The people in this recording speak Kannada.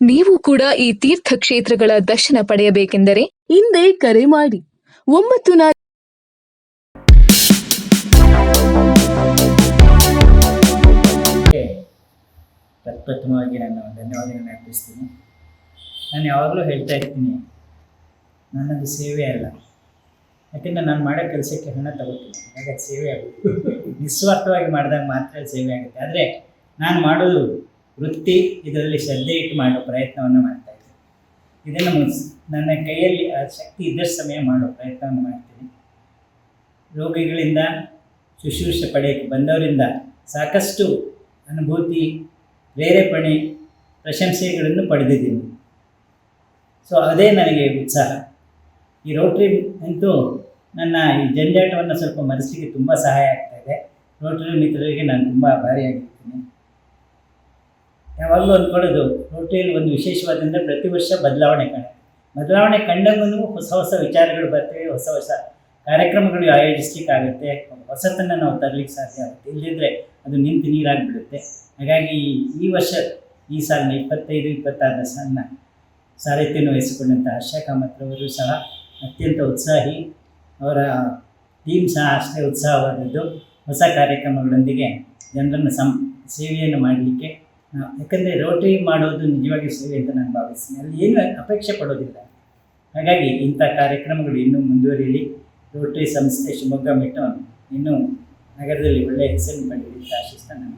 ನೀವು ಕೂಡ ಈ ತೀರ್ಥ ಕ್ಷೇತ್ರಗಳ ದರ್ಶನ ಪಡೆಯಬೇಕೆಂದರೆ ಹಿಂದೆ ಕರೆ ಮಾಡಿ. ಒಂಬತ್ತು ನಾಲ್ಕು ನನ್ನ ಪ್ರಪ್ರಥಮವಾಗಿ ನಾನು ಧನ್ಯವಾದಗಳನ್ನು ಅರ್ಪಿಸ್ತೀನಿ. ನಾನು ಯಾವಾಗಲೂ ಹೇಳ್ತಾ ಇರ್ತೀನಿ ನನ್ನದು ಸೇವೆ ಅಲ್ಲ. ಯಾಕೆಂದರೆ ನಾನು ಮಾಡೋ ಕೆಲಸಕ್ಕೆ ಹಣ ತಗೋತೀನಿ ಹಾಗಾಗಿ ಸೇವೆ ಆಗುತ್ತೆ. ನಿಸ್ವಾರ್ಥವಾಗಿ ಮಾಡಿದಾಗ ಮಾತ್ರ ಸೇವೆ ಆಗುತ್ತೆ. ಆದರೆ ನಾನು ಮಾಡೋದು ವೃತ್ತಿ ಇದರಲ್ಲಿ ಶ್ರದ್ಧೆ ಇಟ್ಟು ಮಾಡೋ ಪ್ರಯತ್ನವನ್ನು ಮಾಡ್ತಾ ಇದ್ದೀನಿ ಇದನ್ನು ನನ್ನ ಕೈಯಲ್ಲಿ ಆ ಶಕ್ತಿ ಇದ್ದಷ್ಟು ಸಮಯ ಮಾಡೋ ಪ್ರಯತ್ನವನ್ನು ಮಾಡ್ತೀನಿ. ರೋಗಿಗಳಿಂದ, ಶುಶ್ರೂಷೆ ಪಡೆಯಕ್ಕೆ ಬಂದವರಿಂದ ಸಾಕಷ್ಟು ಅನುಭೂತಿ, ಪ್ರೇರೇಪಣೆ, ಪ್ರಶಂಸೆಗಳನ್ನು ಪಡೆದಿದ್ದೀನಿ. ಸೊ ಅದೇ ನನಗೆ ಉತ್ಸಾಹ. ಈ ರೋಟ್ರಿ ಅಂತೂ ನನ್ನ ಈ ಜಂಜಾಟವನ್ನು ಸ್ವಲ್ಪ ಮನಸ್ಸಿಗೆ ತುಂಬ ಸಹಾಯ ಆಗ್ತಾ ಇದೆ. ರೋಟರಿ ಮಿತ್ರರಿಗೆ ನಾನು ತುಂಬ ಆಭಾರಿಯಾಗಿರ್ತೀನಿ ಯಾವಾಗಲೂ ಅಂದ್ಕೊಳ್ಳೋದು ರೋಟಿಯಲ್ಲಿ ಒಂದು ವಿಶೇಷವಾದಂದರೆ ಪ್ರತಿ ವರ್ಷ ಬದಲಾವಣೆ ಕಾಣ ಬದಲಾವಣೆ ಕಂಡಂಗೂ ಹೊಸ ಹೊಸ ವಿಚಾರಗಳು ಬರ್ತವೆ, ಹೊಸ ಹೊಸ ಕಾರ್ಯಕ್ರಮಗಳು ಆಯೋಜಿಸ್ಲಿಕ್ಕಾಗುತ್ತೆ ಹೊಸತನ್ನು ನಾವು ತರಲಿಕ್ಕೆ ಸಾಧ್ಯ ಆಗುತ್ತೆ. ಇಲ್ಲದಿದ್ದರೆ ಅದು ನಿಂತು ನೀರಾಗಿಬಿಡುತ್ತೆ. ಹಾಗಾಗಿ ಈ ವರ್ಷ, ಈ ಸಾಲಿನ ಇಪ್ಪತ್ತೈದು ಇಪ್ಪತ್ತಾರನೇ ಸಾಲಿನ ಸಾರಥ್ಯವನ್ನು ವಹಿಸಿಕೊಂಡಂಥ ಹರ್ಷ ಕಾಮತ್ರವರು ಸಹ ಅತ್ಯಂತ ಉತ್ಸಾಹಿ. ಅವರ ಟೀಮ್ ಸಹ ಅಷ್ಟೇ ಉತ್ಸಾಹವಾದದ್ದು. ಹೊಸ ಕಾರ್ಯಕ್ರಮಗಳೊಂದಿಗೆ ಜನರನ್ನು ಸಂ, ಸೇವೆಯನ್ನು ಮಾಡಲಿಕ್ಕೆ ಯಾಕಂದರೆ ರೋಟರಿ ಮಾಡೋದು ನಿಜವಾಗಿ ಸೇವೆ ಅಂತ ನಾನು ಭಾವಿಸ್ತೀನಿ. ಅಲ್ಲಿ ಏನು ಅಪೇಕ್ಷೆ ಪಡೋದಿಲ್ಲ. ಹಾಗಾಗಿ ಇಂಥ ಕಾರ್ಯಕ್ರಮಗಳು ಇನ್ನೂ ಮುಂದುವರಿಯಲಿ ರೋಟರಿ ಸಂಸ್ಥೆ ಶಿವಮೊಗ್ಗ ಮಿಟ್ಟು ಇನ್ನೂ ನಗರದಲ್ಲಿ ಒಳ್ಳೆಯ ಹೆಸರು ಪಡೆಯಲಿ ಅಂತ ಆಶಿಸ್ತಾ ನಾನು